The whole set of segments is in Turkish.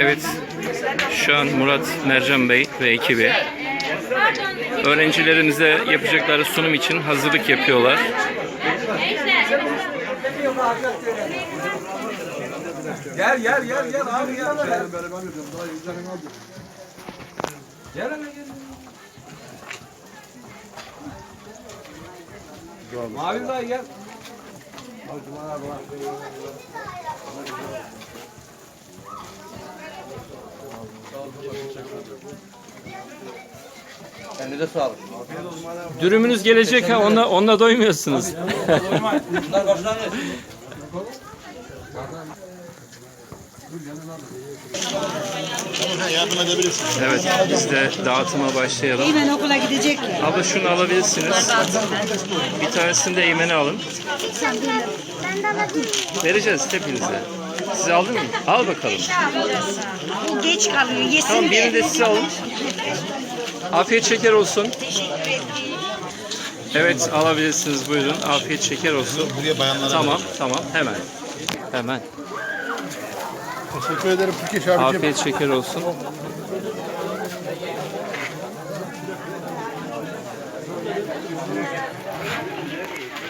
Evet, şu an Murat Mercan Bey ve ekibi öğrencilerimize yapacakları sunum için hazırlık yapıyorlar. Gel gel gel gel abi gel. Gel hele gel. Mavi dayı gel. Kendinize sağlık. Dürümünüz gelecek ha, onunla, onunla doymuyorsunuz. Bunlar başına ne? Yardım edebilirsin. Evet, biz de dağıtıma başlayalım. Hemen okula gidecek ya. Abla şunu alabilirsiniz. Bir tanesini de Eymen'e alın. Vereceğiz hepinize. Siz aldın mı? Al bakalım. Bu geç kalıyor. Yesin Tamam birini de size alın. Afiyet şeker olsun. Evet alabilirsiniz buyurun. Afiyet şeker olsun. Buraya bayanlara Tamam tamam hemen. Hemen. Teşekkür ederim Türkiye abicim. Afiyet şeker olsun.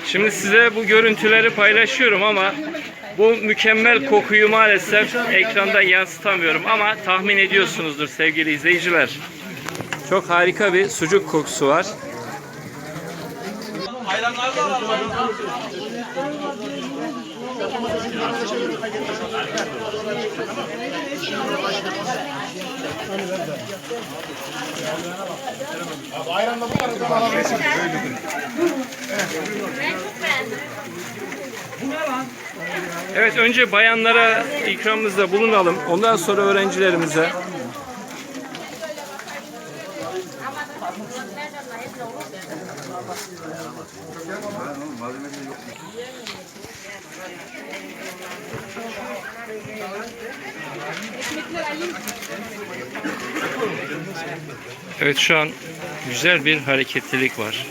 Şimdi size bu görüntüleri paylaşıyorum ama bu mükemmel kokuyu maalesef ekranda yansıtamıyorum ama tahmin ediyorsunuzdur sevgili izleyiciler. Çok harika bir sucuk kokusu var. Hayranlar da var. Evet önce bayanlara ikramımızda bulunalım. Ondan sonra öğrencilerimize. Evet şu an güzel bir hareketlilik var.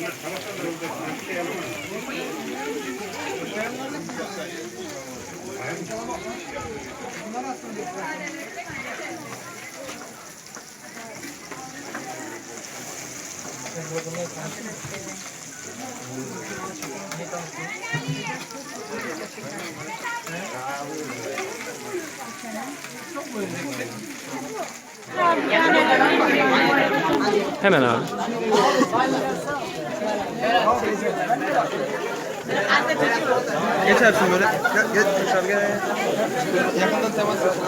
Hemen abi. Geçersin böyle. Gel, geç dışarı gel. Yakından temas etsin.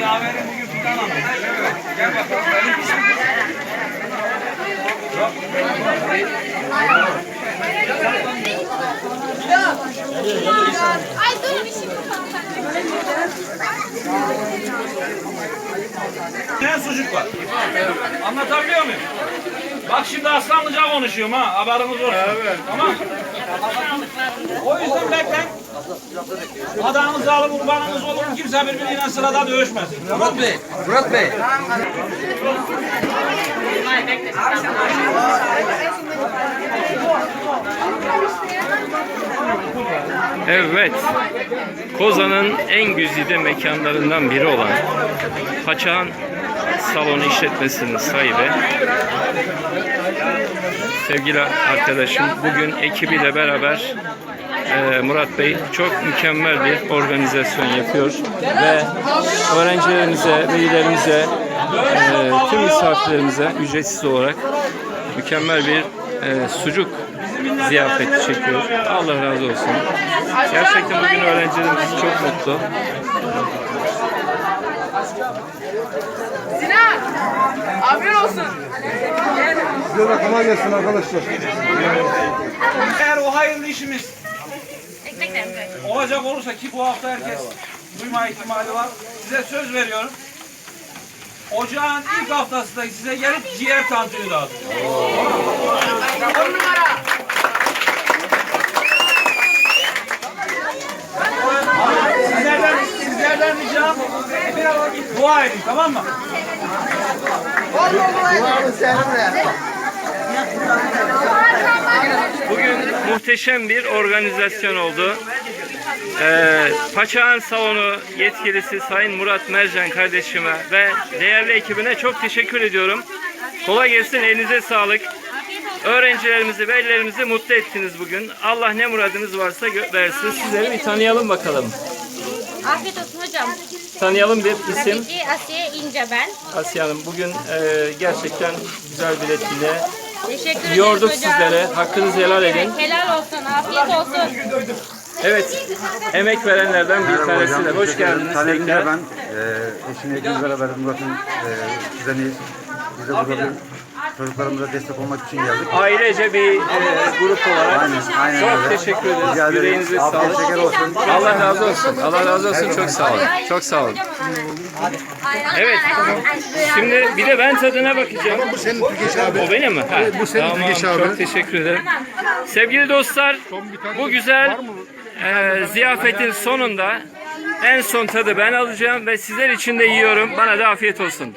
Yaverin bugün fidan almış. Gel bakalım. Ay dur bir şey Ne sucuk var? Anlatabiliyor muyum? Bak şimdi aslanlıca konuşuyorum ha. Haberiniz olsun. Evet. Tamam. O yüzden bekleyin. Adağınızı alın, kurbanınız olur. Kimse birbiriyle sırada dövüşmesin. Murat Bey. Murat Bey. Evet. Kozan'ın en güzide mekanlarından biri olan Paçağan Salonu işletmesinin sahibi sevgili arkadaşım bugün ekibiyle beraber e, Murat Bey çok mükemmel bir organizasyon yapıyor ve öğrencilerimize, velilerimize, e, tüm misafirlerimize ücretsiz olarak mükemmel bir e, sucuk ziyafeti çekiyor. Allah razı olsun. Gerçekten bugün öğrencilerimiz çok mutlu. Sinan! Afiyet olsun. Size de kolay gelsin arkadaşlar. Eğer o hayırlı işimiz olacak olursa ki bu hafta herkes duyma ihtimali var. Size söz veriyorum. Ocağın ilk haftasında size gelip ciğer tantuni dağıtacağım. On numara. Dua edin tamam mı? Bugün muhteşem bir organizasyon oldu. Ee, Paçağan Salonu yetkilisi Sayın Murat Mercan kardeşime ve değerli ekibine çok teşekkür ediyorum. Kolay gelsin, elinize sağlık. Öğrencilerimizi, velilerimizi mutlu ettiniz bugün. Allah ne muradınız varsa versin. Sizleri bir tanıyalım bakalım. Afiyet olsun hocam. Tanıyalım bir isim. Tabii ki Asiye İnce ben. Asiye Hanım bugün e, gerçekten güzel bir etkinliğe Teşekkür ederiz yorduk hocam. sizlere. Hakkınızı helal edin. Helal olsun, afiyet olsun. Evet, emek verenlerden bir tanesi de. Hoş geldiniz tekrar. ben. E, eşimle ikimiz beraber Murat'ın e, kuzeniyiz. Biz de burada bir çocuklarımıza destek olmak için geldik. Ailece bir e, grup olarak Aynen, aynen çok öyle. teşekkür Rica ederiz. ederim. Yüreğinize Afiyet sağlık. şeker olsun. Allah razı olsun. Allah razı olsun. Çok sağ olun. Çok sağ olun. Evet. Şimdi bir de ben tadına bakacağım. Bu senin Türkeş abi. O benim mi? Ha. bu senin tamam, Türkeş abi. Çok teşekkür ederim. Sevgili dostlar, bu güzel e, ziyafetin sonunda en son tadı ben alacağım ve sizler için de yiyorum. Bana da afiyet olsun.